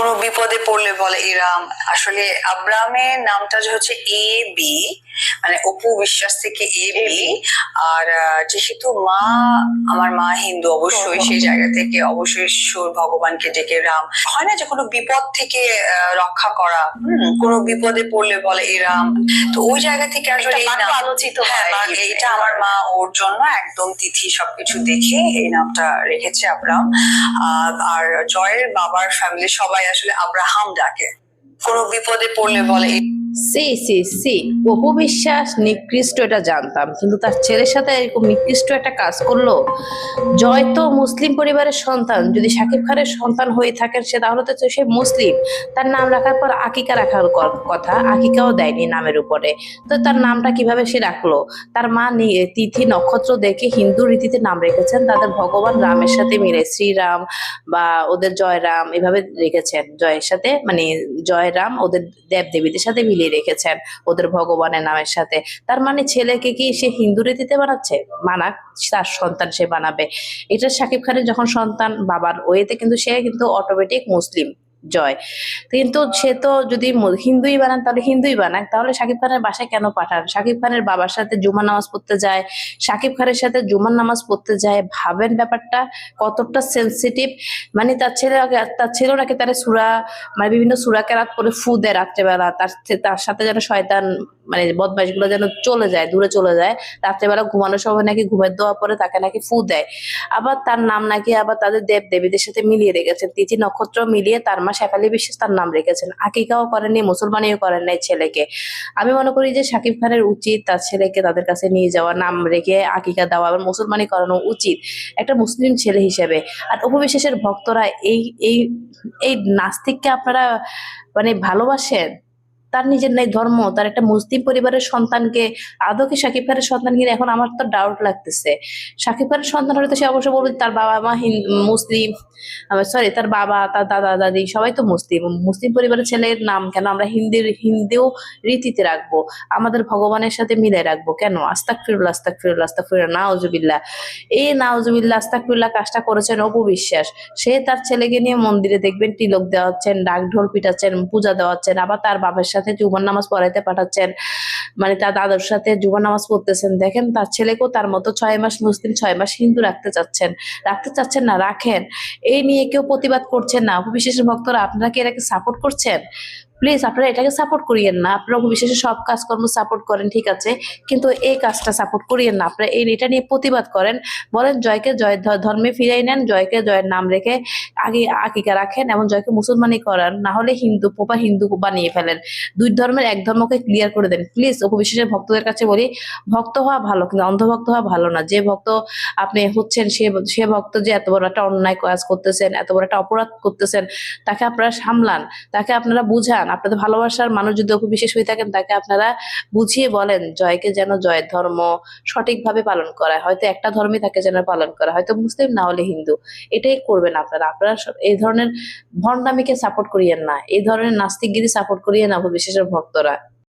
কোনো বিপদে পড়লে বলে ইরাম। আসলে আব্রাহামের নামটা যে হচ্ছে এ বি মানে অপু বিশ্বাস থেকে এ বি আর যেহেতু মা আমার মা হিন্দু অবশ্যই সেই জায়গা থেকে অবশ্যই ঈশ্বর ভগবানকে ডেকে রাম। হয় না যে কোনো বিপদ থেকে রক্ষা করা কোনো বিপদে পড়লে বলে এরাম তো ওই জায়গা থেকে আসলে আলোচিত হ্যাঁ, এইটা আমার মা ওর জন্য একদম তিথি সবকিছু দেখে এই নামটা রেখেছে আব্রাম আর জয়ের বাবার ফ্যামিলি সবাই আসলে আব্রাহাম ডাকে। কোনো বিপদে পড়লে বলে C C C. Apu Biswas নিকৃষ্ট এটা জানতাম। কিন্তু তার ছেলের সাথে এরকম নিকৃষ্ট একটা কাজ করল? জয় তো মুসলিম পরিবারের সন্তান। যদি শাকিব খানের সন্তান হয়ে থাকেন, সে তাহলে তো সে মুসলিম। তার নাম রাখার পর আকিকা রাখার কথা। আকিকাও দেয়নি নামের উপরে। তো তার নামটা কীভাবে সে রাখল? তার মা তিথি নক্ষত্র দেখে হিন্দু রীতিতে নাম রেখেছেন। তাদের ভগবান রামের সাথে মিলে শ্রীরাম বা ওদের জয়রাম এভাবে রেখেছেন। জয়ের সাথে মানে জয়রাম ওদের দেব দেবীদের সাথে মিলিয়ে রেখেছেন ওদের ভগবানের নামের সাথে। তার মানে ছেলেকে কি সে হিন্দু রীতিতে বানাচ্ছে? মানাক তার সন্তান সে বানাবে। এটা সাকিব খানের যখন সন্তান, বাবার ওয়েতে কিন্তু সে কিন্তু অটোমেটিক মুসলিম জয়। কিন্তু সে তো যদি হিন্দুই বানান, তাহলে হিন্দুই বানাক। তাহলে শাকিব খানের বাসায় কেন পাঠান? শাকিব খানের বাবার সাথে জুমা নামাজ পড়তে যায় শাকিব খানের সাথে জুমার নামাজ পড়তে যায়, ভাবেন ব্যাপারটা কতটা সেন্সিটিভ মানে তার ছেলে তার ছেলেও নাকি তার সুরা মানে বিভিন্ন সুরা কেরাত করে ফু দেয় রাত্রেবেলা। তার তার সাথে যেন শয়তান মানে বদমাইশগুলো যেন চলে যায়, দূরে চলে যায়। রাত্রেবেলা ঘুমানোর সময় নাকি ঘুমের দেওয়া পরে তাকে নাকি ফু দেয়। আবার তার নাম নাকি আবার তাদের দেব দেবীদের সাথে মিলিয়ে রেখেছেন। তিথি নক্ষত্র মিলিয়ে তার মা শেফালি বিশ্বাস তার নাম রেখেছেন। আকিকাও করেননি, মুসলমানিও করেন নাই ছেলেকে। আমি মনে করি যে শাকিব খানের উচিত তার ছেলেকে তাদের কাছে নিয়ে যাওয়া, নাম রেখে আকিকা দেওয়া এবং মুসলমানি করানো উচিত একটা মুসলিম ছেলে হিসেবে। আর উপবিশেষের ভক্তরা এই এই এই নাস্তিককে আপনারা মানে ভালোবাসেন? তার নিজের নেই ধর্ম, তার একটা মুসলিম পরিবারের সন্তানকে আদৌ কি শাকিব খানের সন্তান কিনা এখন আমার তো ডাউট লাগতেছে। শাকিব খানের সন্তান হলে তো সে অবশ্যই বলবে তার বাবা মা মুসলিম সরি তার বাবা, তার দাদা, দাদি, সবাই তো মুসলিম। মুসলিম পরিবারের ছেলের নাম কেন আমরা হিন্দির, হিন্দিও রীতিতে রাখব? আমাদের ভগবানের সাথে মিলে রাখব কেন? আস্তাক ফিরুল আস্তাক ফিরুল আস্তাক ফিরুল্লাহ নাউজুবিল্লাহ। এই নাউজুবিল্লাহ আস্তাক ফিরুল্লাহ কাজটা করেছেন অপু বিশ্বাস সে তার ছেলেকে নিয়ে মন্দিরে দেখবেন, তিলক দেওয়াচ্ছেন ডাক ঢোল পিটাচ্ছেন, পূজা দেওয়াচ্ছেন, আবার তার বাবার সাথে জুমার নামাজ পড়াইতে পাঠাচ্ছেন। মানে তার দাদুর সাথে জুবন নামাজ পড়তেছেন। দেখেন, তার ছেলেকেও তার মতো ছয় মাস মুসলিম, ছয় মাস হিন্দু রাখতে চাচ্ছেন। রাখতে চাচ্ছেন না, রাখেন। এই নিয়ে কেউ প্রতিবাদ করছেন না। বিশেষ ভক্তরা, আপনারা কি এটাকে সাপোর্ট করছেন? প্লিজ আপনারা এটাকে সাপোর্ট করিয়েন না। আপনারা অপবিশ্বাসের সব কাজকর্ম সাপোর্ট করেন, ঠিক আছে? কিন্তু এই কাজটা সাপোর্ট করিয়েন না। আপনারা এই এটা নিয়ে প্রতিবাদ করেন। বলেন, জয়কে জয় ধর্মে ফিরাই নেন, জয়কে জয়ের নাম রেখে আগে আকিকা রাখেন এবং জয়কে মুসলমানি করান। না হলে হিন্দু, পোপা হিন্দু বানিয়ে ফেলেন। দুই ধর্মের এক ধর্মকে ক্লিয়ার করে দেন। প্লিজ অপবিশ্বাসের ভক্তদের কাছে বলি, ভক্ত হওয়া ভালো, কিন্তু অন্ধভক্ত হওয়া ভালো না। যে ভক্ত আপনি হচ্ছেন, সে সে ভক্ত যে এত বড় একটা অন্যায় কাজ করতেছেন, এত বড় একটা অপরাধ করতেছেন, তাকে আপনারা সামলান। তাকে আপনারা বুঝান। আপনাদের ভালোবাসার মানুষ যদি অপবিশ্বাস হয়ে থাকেন, তাকে আপনারা বুঝিয়ে বলেন জয়কে যেন জয়ের ধর্ম সঠিকভাবে পালন করা হয়তো একটা ধর্মে তাকে যেন পালন করা হয়তো মুসলিম না হলে হিন্দু। এটাই করবেন আপনারা। আপনারা এই ধরনের ভণ্ডামিকে সাপোর্ট করিয়েন না। এই ধরনের নাস্তিকগিরি সাপোর্ট করিয়েন না বিশেষের ভক্তরা।